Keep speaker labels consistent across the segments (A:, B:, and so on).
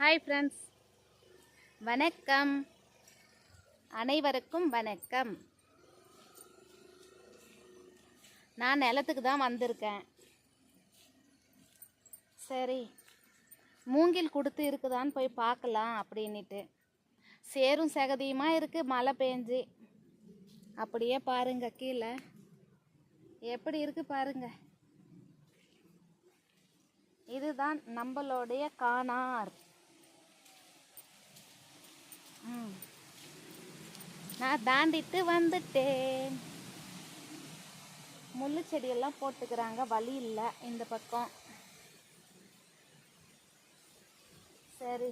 A: Hi friends வணக்கம். அனைவருக்கும் வணக்கம். நான் நிலத்துக்கு தான் வந்திருக்கேன். சரி மூங்கில் கொடுத்து இருக்குதான்னு போய் பார்க்கலாம் அப்படின்னுட்டு. சேரும் சகதியுமாக இருக்குது மழை பெஞ்சு. அப்படியே பாருங்க கீழே. எப்படி இருக்கு பாருங்க. இதுதான் நம்மளுடைய காணார். நான் தாண்டிட்டு வந்துட்டேன். முள்ளு செடியெல்லாம் போட்டுக்கிறாங்க. வழி இல்லை. இந்த பக்கம். சரி.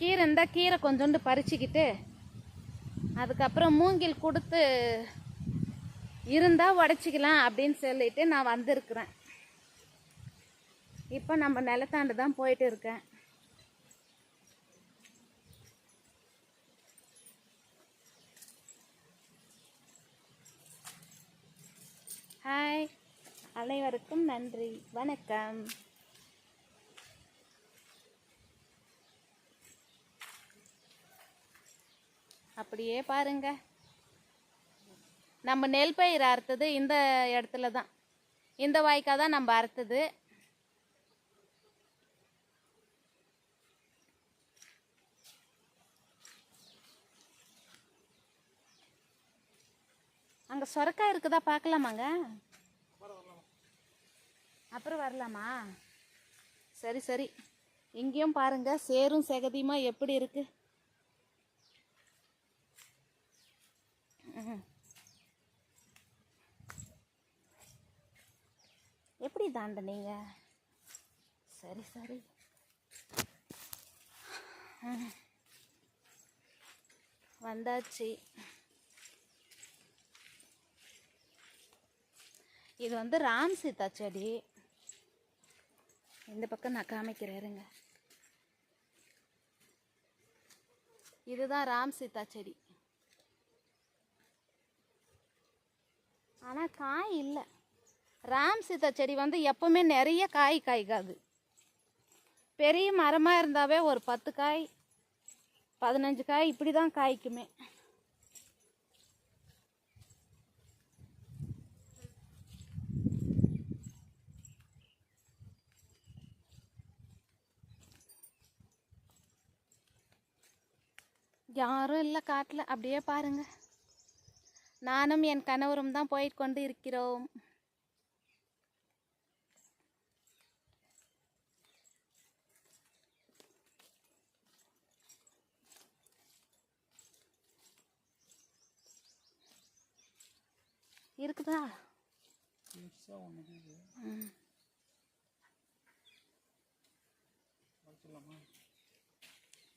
A: கீரை இருந்தால் கீரை கொஞ்சோண்டு பறிச்சுக்கிட்டு அதுக்கப்புறம் மூங்கில் கொடுத்து இருந்தால் உடச்சிக்கலாம் அப்படின்னு சொல்லிட்டு நான் வந்திருக்கிறேன். இப்போ நம்ம நிலத்தாண்டு தான் போயிட்டு இருக்கேன் ஹாய் அனைவருக்கும் நன்றி. வணக்கம். அப்படியே பாருங்க. நம்ம நெல் பயிர் அறுத்தது இந்த இடத்துல தான். இந்த வாய்க்கா தான் நம்ம அறுத்தது. அங்கே சொரக்காய் இருக்குதா பார்க்கலாமாங்க? அப்புறம் வரலாமா? சரி சரி. இங்கேயும் பாருங்க சேரும் செகதியுமா எப்படி இருக்கு? ம். எப்படி தாண்டினீங்க சரி சரி. ம். வந்தாச்சு. இது வந்து ராம் சீதா செடி இந்த பக்கம் நான் காமிக்கிறேன் இருங்க. இதுதான் ராம் சீதா செடி. ஆனால் காய் இல்லை. ராம் சீதா செடி வந்து எப்பவுமே நிறைய காய் காய்க்காது பெரிய மரமாக இருந்தாவே ஒரு பத்து காய் பதினஞ்சு காய் இப்படி தான் காய்க்குமே. யாரும் இல்லை காட்டில். அப்படியே பாருங்க. நானும் என் கணவரும் தான் போய் கொண்டு இருக்கிறோம். இருக்குதா.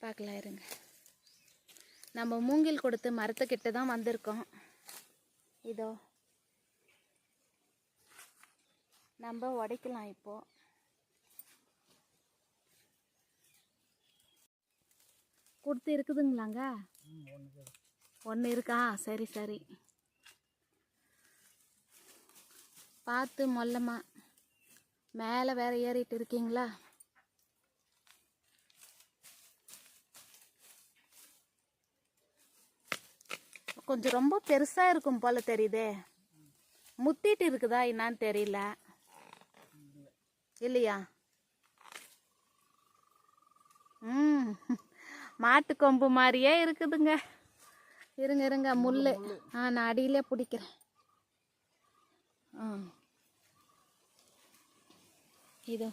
A: பார்க்கலாம் இருங்க. நம்ம மூங்கில் கொடுத்து மரத்துக்கிட்ட தான் வந்திருக்கோம். இதோ. நம்ம உடைக்கலாம் இப்போ. கொடுத்து இருக்குதுங்களாங்க? ஒன்று இருக்கா? சரி சரி. பார்த்து மொல்லமா. மேலே வேற ஏறிட்டு இருக்கீங்களா? கொஞ்சம் ரொம்ப பெருசாக இருக்கும் போல தெரியுதே. முத்திட்டு இருக்குதா என்னான்னு தெரியல. இல்லையா? ம். மாட்டு கொம்பு மாதிரியே இருக்குதுங்க. இருங்க இருங்க முள் ஆ நான் அடியிலே பிடிக்கிறேன். ஆ. இதோ.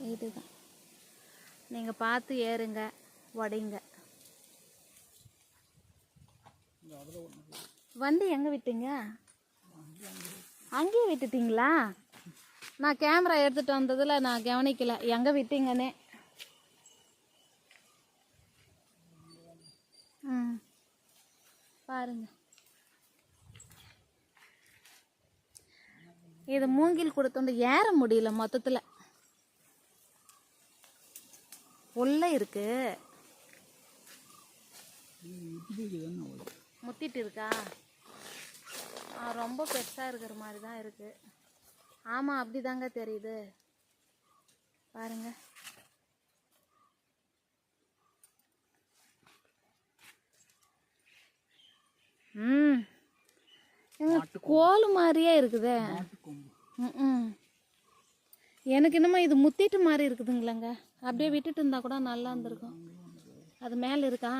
A: இதுதான். நீங்கள் பார்த்து ஏறுங்க. உடைங்க. வண்டி எங்கே விட்டீங்க? அங்கேயே விட்டுட்டீங்களா? நான் கேமரா எடுத்துகிட்டு வந்ததில் நான் கவனிக்கல. எங்கே விட்டீங்கன்னே. ம் பாருங்க. இது மூங்கில் கொடுத்தோண்டு ஏற முடியல மொத்தத்தில். உள்ள இருக்கு. முத்திட்டு இருக்கா ரொம்ப பெருசாக இருக்கிற மாதிரி தான் இருக்கு. ஆமாம் அப்படிதாங்க தெரியுது. பாருங்க. ம். கோல் மாதிரியே இருக்குதே. ம் எனக்கு என்னமோ இது முத்திட்டு மாதிரி இருக்குதுங்களேங்க. அப்படியே விட்டுட்டு இருந்தா கூட நல்லா இருந்திருக்கும். அது மேலே இருக்கா?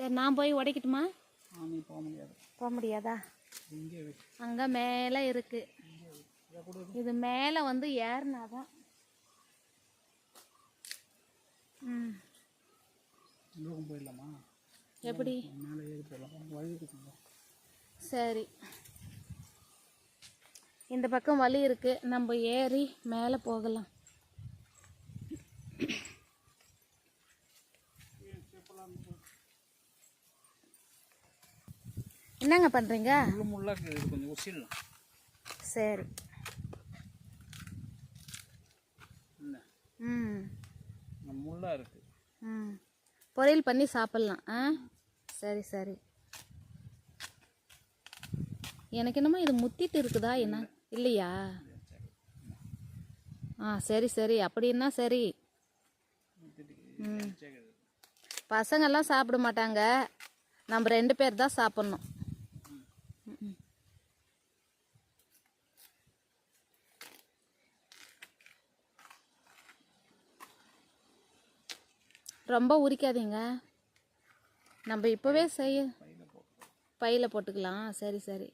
A: சரி நான் போய் உடைக்கட்டுமா?
B: நீ போக முடியாது.
A: போக முடியாதா? அங்கே மேலே இருக்கு. இது மேலே வந்து ஏறினாதான். ம்.
B: போயிடலாமா?
A: எப்படி?
B: மேலே ஏறி போயிடலாம் வழி இருக்குங்க
A: சரி. இந்த பக்கம் வழி இருக்கு. நம்ம ஏறி மேலே போகலாம். என்னங்க பண்ணுறீங்க
B: முள்ளு முள்ளாக இருக்குது. இது கொஞ்சம் உசிடலாம்
A: சரி. ம்.
B: முள்ளாக இருக்குது
A: ம். பொரியல் பண்ணி சாப்பிட்லாம். ஆ? சரி சரி. எனக்கு என்னமோ இது முத்திட்டு இருக்குதா என்ன? இல்லையா? ஆ சரி சரி. அப்படின்னா சரி? ம். பசங்கெல்லாம் சாப்பிட மாட்டாங்க. நம்ம ரெண்டு பேர் தான் சாப்பிட்ணும். ரொம்ப உரிக்காதீங்க. நம்ம இப்போவே செய்ய பையில் போட்டுக்கலாம். சரி சரி.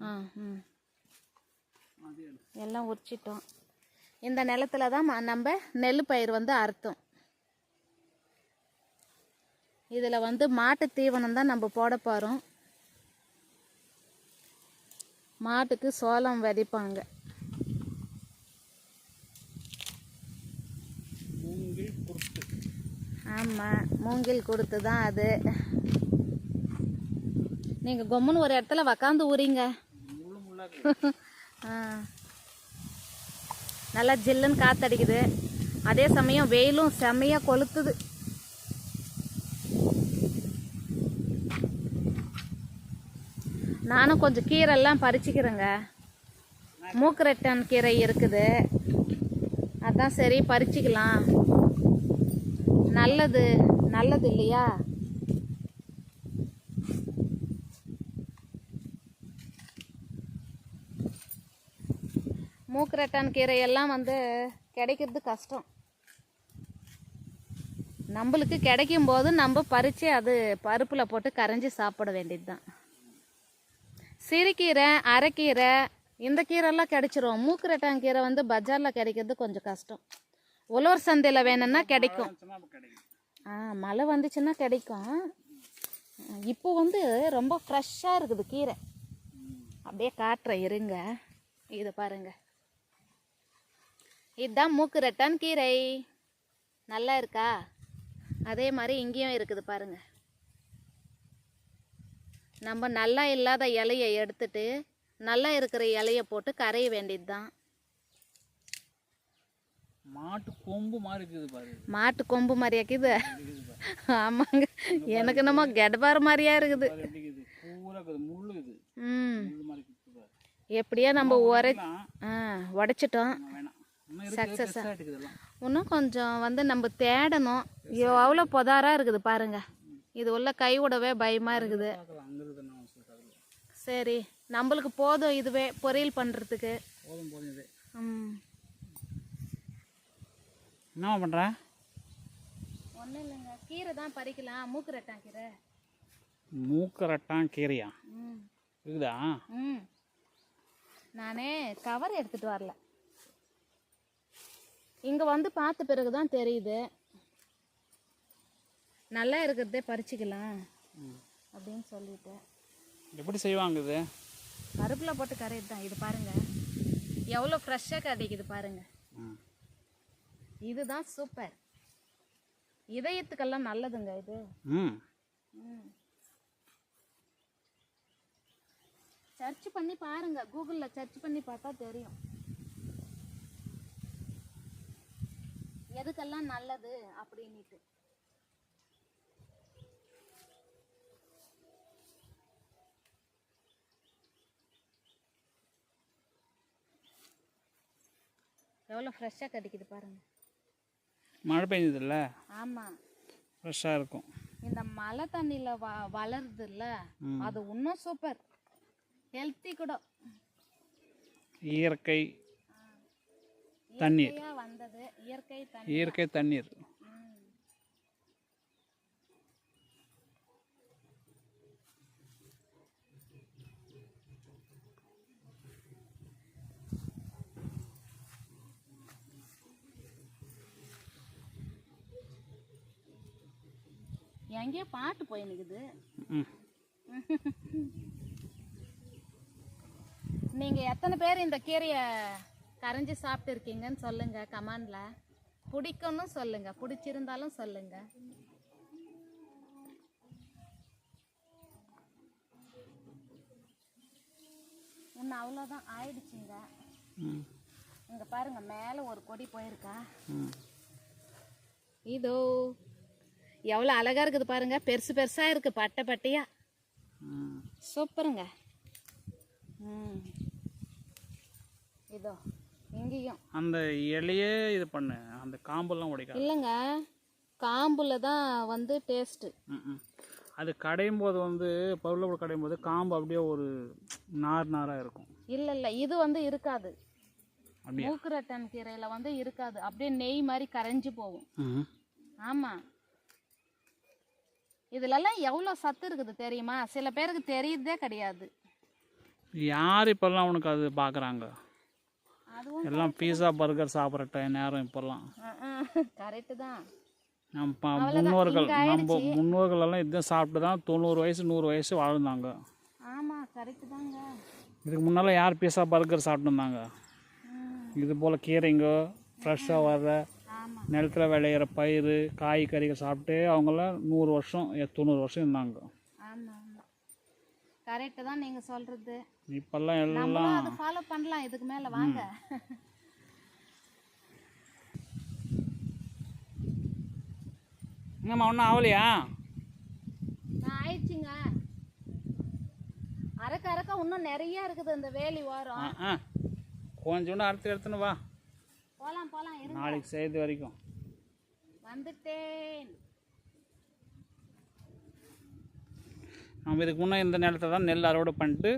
A: ஆ ம். எல்லாம் உரிச்சிட்டோம். இந்த நிலத்துல தான் ம- நம்ம நெல் பயிர் வந்து அறுத்தோம். இதில் வந்து மாட்டு தீவனம் தான் நம்ம போட போகிறோம் மாட்டுக்கு சோளம் விதைப்பாங்க
B: மூங்கில் குருத்து
A: ஆமாம் மூங்கில் கொடுத்து தான் அது. நீங்கள் கொம்முன்னு ஒரு இடத்துல உக்காந்து ஊறிங்க. நல்லா ஜில்லுன்னு காத்தடிக்குது. அதே சமயம் வெயிலும் செம்மையாக கொளுத்துது. நானும் கொஞ்சம் கீரைலாம் பறிச்சுக்கிறேங்க. மூக்கரட்டன் கீரை இருக்குது. அதான் சரி பறிச்சுக்கலாம். நல்லது நல்லது இல்லையா? மூக்கரட்டான் கீரை எல்லாம் வந்து கிடைக்கிறது கஷ்டம். நம்மளுக்கு கிடைக்கும் போது நம்ம பறித்து அது பருப்பில் போட்டு கரைஞ்சி சாப்பிட வேண்டியது தான் சிறுகீரை அரைக்கீரை இந்த கீரைலாம் கிடைச்சிரும். மூக்கரட்டான் கீரை வந்து பஜாரில் கிடைக்கிறது கொஞ்சம் கஷ்டம். உழவர் சந்தையில் வேணும்னா கிடைக்கும். ஆ மழை வந்துச்சுன்னா கிடைக்கும். இப்போ வந்து ரொம்ப ஃப்ரெஷ்ஷாக இருக்குது கீரை. அப்படியே காட்டுறேன் இருங்க. இதை பாருங்க. இதுதான் மூக்கு ரெட்டான் கீரை. நல்லா இருக்கா? அதே மாதிரி இங்கேயும் இருக்குது பாருங்க. நம்ம நல்லா இல்லாத இலையை எடுத்துட்டு நல்லா இருக்கிற இலையை போட்டு கரைய வேண்டியது தான்
B: மாட்டு கொம்பு மாதிரி இருக்குது பாரு.
A: மாட்டு கொம்பு மாதிரியா இருக்குது? ஆமாங்க. எனக்கு என்னமோ கெடபார மாதிரியா இருக்குது. எப்படியோ நம்ம உரை உடைச்சிட்டோம்.
B: வேணாம். இன்னும்
A: கொஞ்சம் வந்து நம்ம தேடணும். எவ்வளோ புதாராக இருக்குது பாருங்க. இது உள்ள கை விடவே பயமாக இருக்குது. சரி. நம்மளுக்கு போதும் இதுவே பொரியல் பண்ணுறதுக்கு
B: போதும் போதும் இது
A: ம்
B: என்ன பண்ணுற
A: ஒன்றும் இல்லைங்க. கீரை தான் பறிக்கலாம். மூக்கு ரெட்டான் கீரை.
B: மூக்கரட்டான் கீரையா?
A: ம்.
B: இருக்குதா?
A: ம். நானே கவர் எடுத்துகிட்டு வரல. இங்கே வந்து பார்த்த பிறகு தான் தெரியுது. நல்லா இருக்கிறதே பறிச்சுக்கலாம். அப்படின்னு சொல்லிட்டு.
B: எப்படி செய்வாங்க இது?
A: பருப்பில் போட்டு கரையிறது தான் இது பாருங்க. எவ்வளோ ஃப்ரெஷ்ஷாக கிடைக்குது பாருங்க.
B: ம்.
A: இதுதான் சூப்பர் இதயத்துக்கெல்லாம் நல்லதுங்க இது.
B: ம்.
A: சர்ச் பண்ணி பாருங்க. கூகுளில் சர்ச் பண்ணி பார்த்தா தெரியும். எதுக்கெல்லாம் நல்லது அப்படின்னுட்டு. எவ்வளோ ஃப்ரெஷ்ஷாக கிடைக்குது பாருங்க.
B: மழை பெஞ்சதில்ல
A: ஆமாம்
B: ஃப்ரெஷ்ஷாக இருக்கும்.
A: இந்த மழை தண்ணியில் வ வளருதுல்ல அது இன்னும் சூப்பர் ஹெல்த்தி கூட.
B: இயற்கை தண்ணீர்.
A: வந்தது. இயற்கை தண்ணி
B: இயற்கை தண்ணீர்.
A: ம். எங்கேயோ பாட்டு போய் நிக்குது.
B: ம்.
A: நீங்க எத்தனை பேர் இந்த கீரையை கரைஞ்சி சாப்பிட்டு இருக்கீங்கன்னு சொல்லுங்க கமெண்ட்ல. பிடிக்கும்னு சொல்லுங்க பிடிச்சிருந்தாலும் சொல்லுங்க. இன்னும் அவ்வளோதான் ஆயிடுச்சுங்க. இங்க பாருங்க மேலே ஒரு கொடி போயிருக்கா. இதோ எவ்வளோ அழகா இருக்குது பாருங்க. பெருசு பெருசா இருக்கு பட்டை பட்டையா.
B: ம்
A: சூப்பருங்க. ம். இதோ இங்கேயும்.
B: அந்த இலையே இது பண்ணு அந்த காம்பெல்லாம் உடைக்காது.
A: இல்லைங்க காம்புல தான் வந்து டேஸ்ட்டு
B: அது கடையும் போது வந்து பருவல் கடையும் போது காம்பு அப்படியே ஒரு நார் நாராக இருக்கும்.
A: இல்லை இல்லை இது வந்து இருக்காது. மூக்குரட்டன் கீரையில் வந்து இருக்காது. அப்படியே நெய் மாதிரி கரைஞ்சு போகும். ஆமாம் இதுலலாம் எவ்வளோ சத்து இருக்குது தெரியுமா? சில பேருக்கு தெரியுதே கிடையாது.
B: யார் இப்போல்லாம் உனக்கு அது பார்க்குறாங்க
A: அதுவும்
B: எல்லாம் பீஸா பர்கர் சாப்பிட்ற டைம் நேரம் இப்போல்லாம்.
A: கரெக்டு தான்.
B: நம்ம முன்னோர்கள் நம்ம முன்னோர்கள் எல்லாம் இதான் சாப்பிட்டு தான் தொண்ணூறு வயசு நூறு வயசு வாழ்ந்தாங்க.
A: ஆமாம் கரெக்டு தாங்க.
B: இதுக்கு முன்னால் யார் பீஸா பர்கர் சாப்பிட்டு இருந்தாங்க?
A: ம்.
B: இது போல் கீரைங்க ஃப்ரெஷ்ஷாக வர்ற நிலத்தில் விளையிற பயிர் காய்கறிகள் சாப்பிட்டு அவங்களாம் நூறு வருஷம் தொண்ணூறு வருஷம் இருந்தாங்க.
A: கரெக்டு தான் நீங்கள் சொல்கிறது
B: இப்போல்லாம் எல்லாம்
A: அதை ஃபாலோ பண்ணலாம் இதுக்கு மேலே வாங்க.
B: என்னம்மா ஒன்றும் ஆகலையா
A: நான் ஆயிடுச்சுங்க. அறக்க அறக்க இன்னும் நிறைய இருக்குது இந்த வேலி
B: ஆ கொஞ்சோண்டு அடுத்து எடுத்துன்னு வா.
A: போலாம் போலாம் இருங்க.
B: நாளைக்கு செய்து வரைக்கும்.
A: வந்துட்டேன்.
B: நம்ம இதுக்கு முன்னே இந்த நிலத்தை தான் நெல் அறுவடை பண்ணிட்டு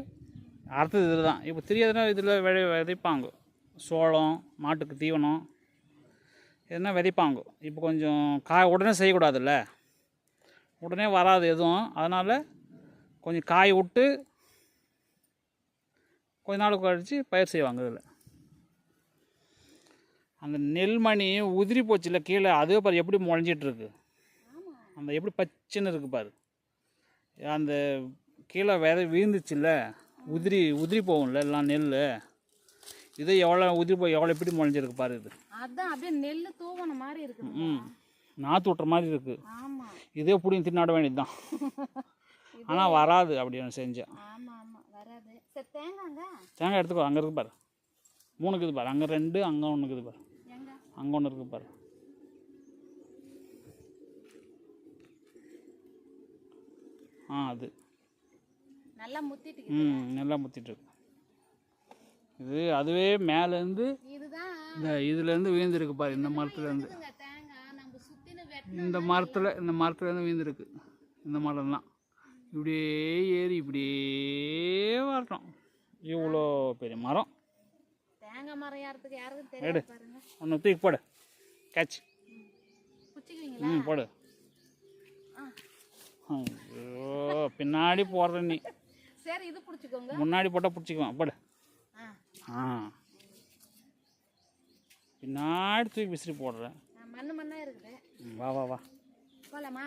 B: அடுத்தது இதில் தான் இப்போ தெரியாதுன்னா இதில் விளை விதைப்பாங்க. சோளம் மாட்டுக்கு தீவனம் எதுனா விதைப்பாங்க. இப்போ கொஞ்சம் காய் உடனே செய்யக்கூடாதுல்ல? உடனே வராது எதுவும். அதனால் கொஞ்சம் காய் விட்டு கொஞ்ச நாள் கழித்து பயிர் செய்வாங்க இதில். அந்த நெல்மணி உதிரி போச்சுல கீழே அதே பாரு எப்படி முளைஞ்சிட்டு இருக்கு அந்த எப்படி பச்சைன்னு இருக்கு பாரு. அந்த கீழே விதை வீழ்ந்துச்சுல்ல உதிரி உதிரி போகும்ல எல்லாம் நெல் இது எவ்வளோ உதிரி போய் எவ்வளோ எப்படி முளைஞ்சிருக்கு பாரு இது.
A: அதான் அப்படியே நெல் தூவன மாதிரி இருக்குது
B: ம் நாற்று விட்டுற மாதிரி இருக்குது இதே பிடிங்க தின்னாட வேண்டியது தான் ஆனால் வராது அப்படி ஒன்று செஞ்சேன். தேங்காய் எடுத்துக்கோ அங்கே இருக்கு பாரு. மூணு இருக்குது பாரு அங்கே ரெண்டு அங்கே ஒன்று இருக்குது பாரு. அங்கே ஒன்று இருக்குது பாரு. ஆ அது.
A: நல்லா முத்திட்டு
B: ம் நல்லா முத்திட்டு இருக்கு. இது அதுவே மேலேருந்து
A: இதுதான்.
B: இந்த இதுலேருந்து வீழ்ந்துருக்கு பாரு இந்த மரத்துலேருந்து. இந்த மரத்தில் இந்த மரத்துலேருந்து வீழ்ந்துருக்கு. இந்த மரம்லாம் இப்படியே ஏறி இப்படியே வரட்டும். இவ்வளோ பெரிய மரம்.
A: தேங்காய் மரம் யாரத்துக்கு யாருக்கும்
B: எடு.
A: தெரியாது பாருங்க.
B: ஒன்று தூக்கி போடு. கேட்ச்
A: குச்சிக்குவீங்களா?
B: ம் போடு.
A: ஆ.
B: ஐயோ பின்னாடி போடுற நீ.
A: சரி இது பிடிச்சிக்கோங்க.
B: முன்னாடி போட்டால் பிடிச்சிக்குவேன். போடு.
A: ஆ.
B: பின்னாடி தூக்கி விசிறி போடுறேன்.
A: மண்ணு மண்ணா இருக்குது.
B: வா வா வா.
A: போலாமா?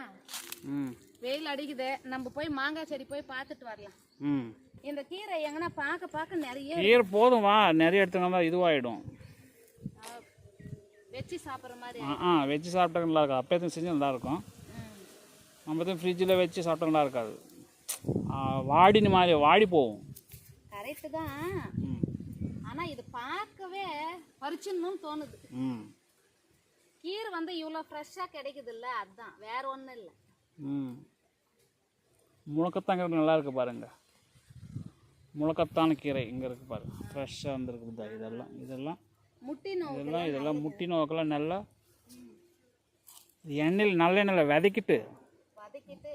B: ம்.
A: வெயில் அடிக்குது. நம்ம போய் மாங்காய் செடி போய் பார்த்துட்டு வரலாம்.
B: ம்.
A: இந்த கீரை எங்கன்னா பார்க்க பார்க்க நிறைய
B: கீரை போதும் வா. நிறைய எடுத்துங்க தான் இதுவாகிடும்
A: வச்சு சாப்பிட்ற மாதிரி
B: ஆ ஆ வச்சு சாப்பிட்டா நல்லா இருக்கும். அப்போ எதுவும் செஞ்சு நல்லா இருக்கும். நம்ம எதுவும் ஃப்ரிட்ஜில் வச்சு சாப்பிட்டா நல்லா இருக்காது. வாடின மாதிரி வாடி போகும்.
A: கரெக்டு தான்.
B: ம்.
A: ஆனா இது பார்க்கவே பறிச்சிடணும்னு தோணுது.
B: ம்.
A: கீரை வந்து இவ்வளோ ஃப்ரெஷ்ஷாக கிடைக்குது இல்ல அதுதான் வேற ஒன்றும் இல்லை.
B: ம். முழக்கத்தாங்கிறது நல்லா இருக்கு பாருங்க. முழக்கத்தான கீரை இங்கே இருக்கு பாருங்க ஃப்ரெஷ்ஷாக வந்துருக்குது இதெல்லாம் இதெல்லாம்.
A: முட்டி
B: இதெல்லாம் இதெல்லாம் முட்டி நோக்கெல்லாம் நல்லா எண்ணெயில் நல்லெண்ணெயில் விதைக்கிட்டு
A: வதக்கிட்டு.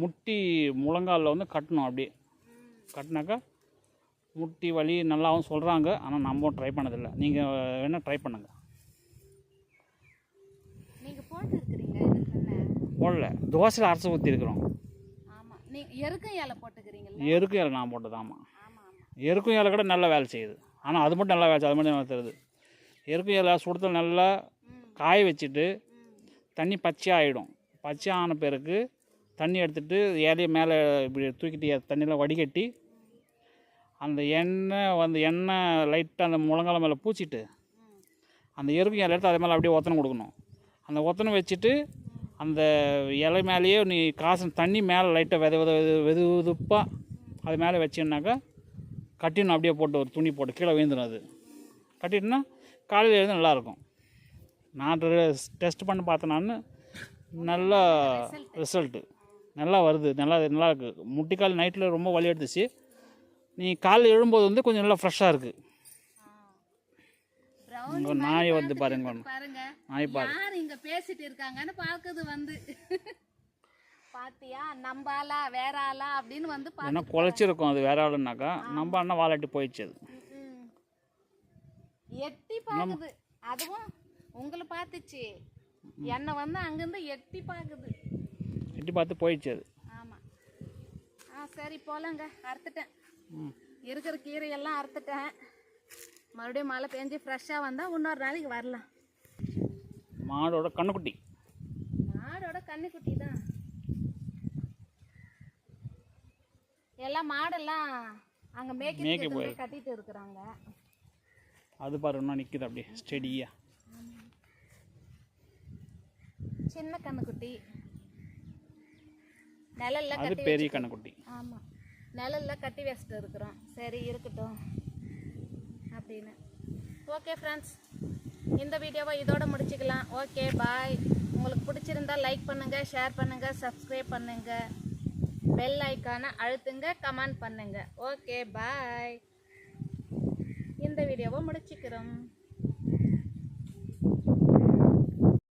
B: முட்டி முழங்காலில் வந்து கட்டணும் அப்படியே. கட்டினாக்கா முட்டி வலி நல்லாவும் சொல்கிறாங்க ஆனால் நம்ம ட்ரை பண்ணதில்லை. நீங்கள் வேணால் ட்ரை பண்ணுங்கள் போடல. தோசையில் அரைச்சி ஊற்றிருக்கிறோம்
A: எருக்கும் இலை
B: நான் போட்டது ஆமாம்
A: ஆமா ஆமா.
B: எருக்கும் இலை கூட நல்லா வேலை செய்யுது. ஆனால் அது மட்டும் நல்லா வேலை செய்யுது அது மட்டும் நல்லா தருது. எருக்கும் இலை சுடுத்தல் நல்லா காய வச்சுட்டு தண்ணி பச்சையாக ஆகிடும் பச்சையாக ஆன பிறகு தண்ணி எடுத்துட்டு இலையை மேலே இப்படி தூக்கிட்டு தண்ணியெலாம் வடிகட்டி அந்த எண்ணெய் வந்து எண்ணெய் லைட்டாக அந்த முழங்கால மேலே பூச்சிட்டு அந்த எருக்கும் இலை எடுத்து அது மேலே அப்படியே ஒத்தனை கொடுக்கணும். அந்த ஒத்தனை வச்சுட்டு அந்த இலை மேலேயே நீ காசு தண்ணி மேலே லைட்டாக வெத வெத வெது வெதுப்பாக அது மேலே வச்சின்னாக்கா கட்டிடணும் அப்படியே போட்டு ஒரு துணி போட்டு கீழே விழுந்துடும் அது. கட்டிட்டுனா காலையில் எழுந்து நல்லாயிருக்கும். நான் டெஸ்ட் பண்ணி பார்த்தேன் நான். நல்லா ரிசல்ட்டு நல்லா வருது. நல்லா நல்லா இருக்குது முட்டிக்கால் நைட்டில் ரொம்ப வலி எடுத்துச்சு. நீ காலையில் எழும்போது வந்து கொஞ்சம் நல்லா ஃப்ரெஷ்ஷாக இருக்குது நாயை வந்து பாருங்க.
A: பாருங்க.
B: நாய் பாரு.
A: யார் இங்க பேசிட்டு இருக்காங்கன்னு பாக்குது வந்து. பாத்தியா? ஆளா வேற ஆளா அப்படின்னு வந்து
B: ஏன்னா குலைச்சிருக்கும் அது வேற ஆளுனாக்கா. நம்ம அண்ணா வாலாட்டி போயிடுச்சு அது.
A: ம். எட்டி பாக்குது. அதுவும் உங்களை பார்த்துச்சு என்னை வந்து அங்கிருந்து எட்டி பாக்குது.
B: எட்டி பார்த்து போயிடுச்சு அது.
A: ஆமா. ஆ சரி போலாங்க. அறுத்துட்டேன். இருக்கிற கீரையெல்லாம் அறுத்துட்டேன். மறுபடியும் மழை பெஞ்சு ஃப்ரெஷ்ஷாக வந்தால் இன்னொரு நாளைக்கு வரலாம்.
B: மாடோட கண்ணுக்குட்டி.
A: மாடோட கன்னுக்குட்டி தான். எல்லாம் மாடெல்லாம் அங்கே மேய்க்க போய் கட்டிட்டு இருக்கிறாங்க.
B: அது பாரு இன்னும் நிற்குது அப்படியே ஸ்டெடியாக
A: சின்ன கன்னுக்குட்டி நிழல்ல
B: அது
A: கட்டி
B: பெரிய கண்ணுக்குட்டி.
A: ஆமாம் நிழல்ல கட்டி வச்சுட்டு இருக்கிறோம். சரி இருக்கட்டும் அப்படின்னு. ஓகே ஃப்ரெண்ட்ஸ் இந்த வீடியோவை இதோட முடிச்சுக்கலாம். ஓகே பாய் உங்களுக்கு பிடிச்சிருந்தா லைக் பண்ணுங்கள் ஷேர் பண்ணுங்கள் சப்ஸ்கிரைப் பண்ணுங்கள் பெல் ஐக்கானை அழுத்துங்க கமெண்ட் பண்ணுங்கள் ஓகே பாய் இந்த வீடியோவை முடிச்சுக்கிறோம்.